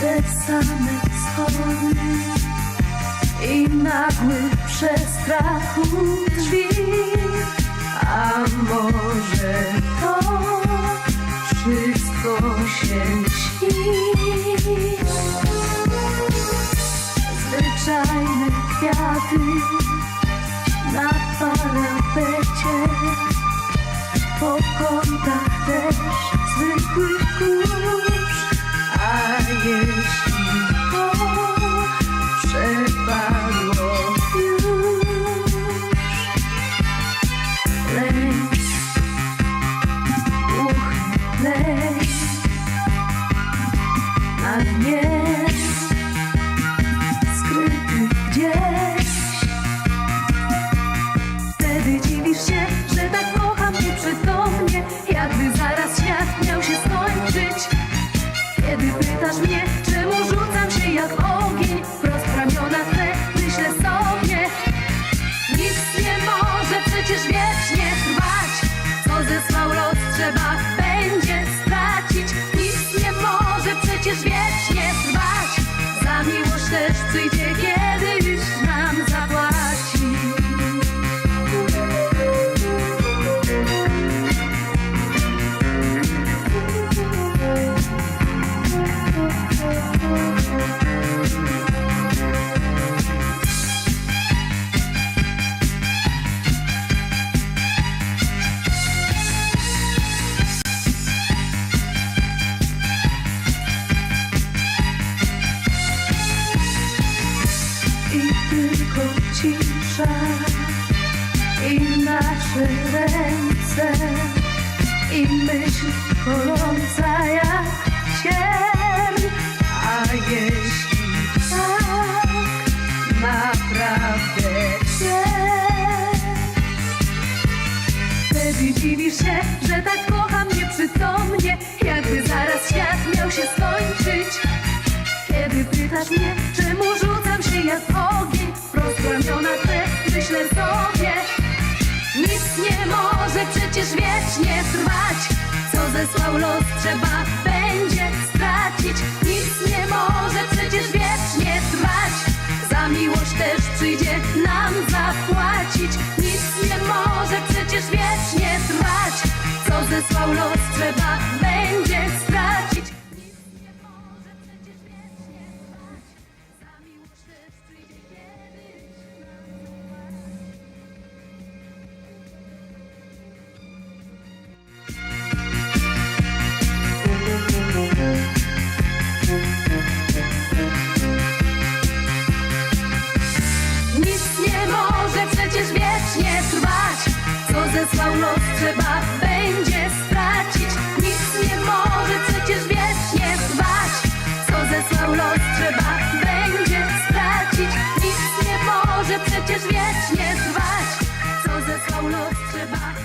te same schody i nagły przestrach u drzwi. A może to wszystko się śni? Zwyczajne kwiaty na parapecie Po kątach też Creep, creep, creep. Cisza I nasze ręce I myśl gorąca jak cień. A jeśli tak naprawdę Wtedy dziwisz się, że tak kocham nieprzytomnie Jakby zaraz świat miał się skończyć. Kiedy pytasz mnie, przecież wiecznie trwać. Co zesłał los trzeba będzie stracić. Nic nie może przecież wiecznie trwać. Za miłość też przyjdzie nam zapłacić. Nic nie może przecież wiecznie trwać. Co zesłał los trzeba będzie przysłał los, trzeba będzie stracić. Nic nie może przecież wiecznie trwać. Co zesłał los, trzeba będzie stracić. Nic nie może przecież wiecznie trwać. Co zesłał los, trzeba